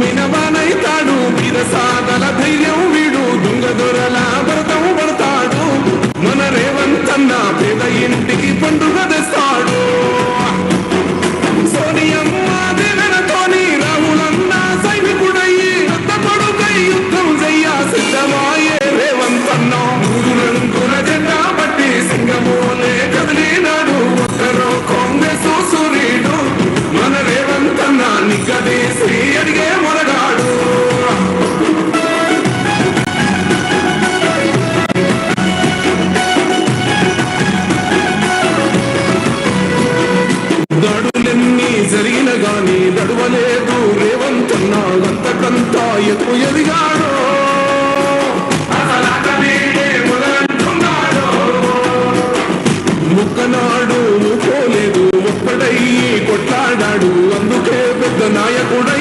మినవానైతాడు వీర సాదల ధైర్యం వీడు. దొంగ దొరల వ్రతం పడతాడు. మన రేవంతన్న పేద ఇంటికి పండుగ దడులెన్ని జరిగిన గాని దడువలేదు రేవంతన్న అంతకంతా ఎక్కువ ఎదిగాడు? ముక్కనాడు పోలేదు ఒక్కడయ్యి కొట్లాడాడు. అందుకే పెద్ద నాయకుడై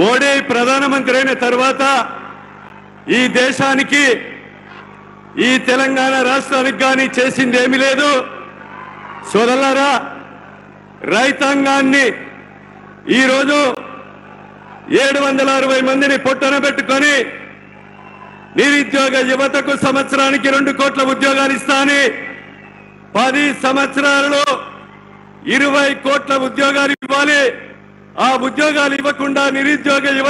మోడీ ప్రధానమంత్రి అయిన తర్వాత ఈ దేశానికి ఈ తెలంగాణ రాష్ట్రానికి కానీ చేసింది ఏమీ లేదు. సోదరులారా రైతాంగాన్ని ఈరోజు ఏడు వందల అరవై మందిని పొట్టన పెట్టుకొని నిరుద్యోగ యువతకు సంవత్సరానికి రెండు కోట్ల ఉద్యోగాలు ఇస్తానని పది సంవత్సరాలలో ఇరవై కోట్ల ఉద్యోగాలు ఇవ్వాలి. ఆ ఉద్యోగాలు ఇవ్వకుండా నిరుద్యోగ యువత